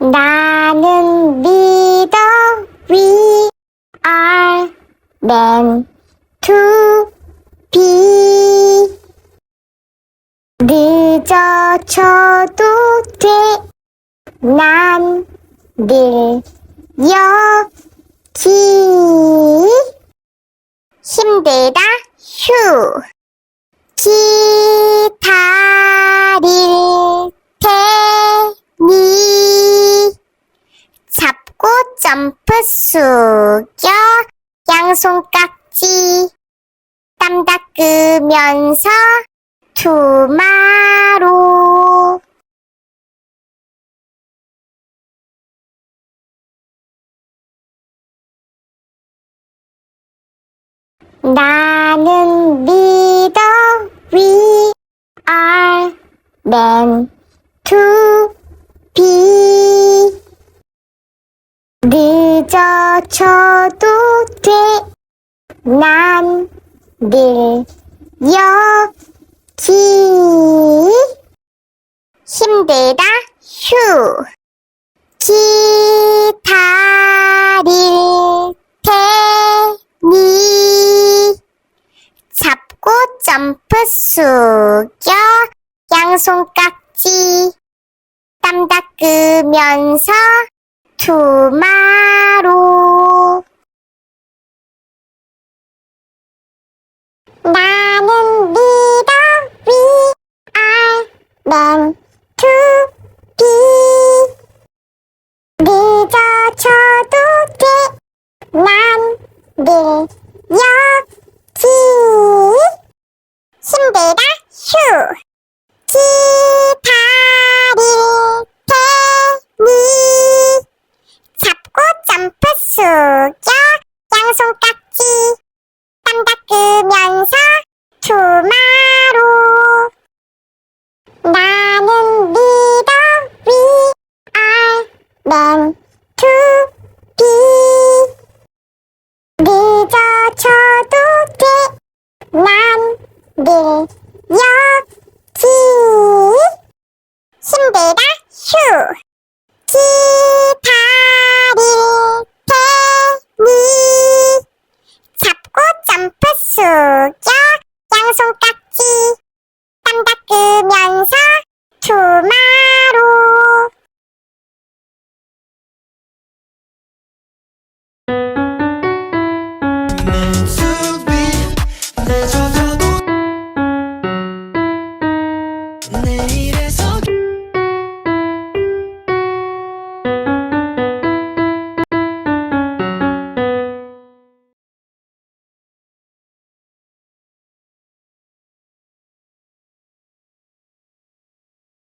나는 믿어. We are meant to be. 늦어져도 돼. 난 늘 여기. 힘들다 휴. 기다릴 점프 숙여 양손 깍지 땀 닦으면서 투마로. 나는 믿어 we are meant 늦어져도 돼. 난 늘 여기. 힘들다 휴. 기다릴 테니. 잡고 점프 숙여. 양손 깍지. 땀 닦으면서 투마 나는 믿어. we are meant to be 늦어져도 돼난 늘 여기 힘들다 휴. 기다릴 테니. 잡고 점프 숙여. 양손 깍 be 늦어져도 돼난 늘 여기. 힘들다 휴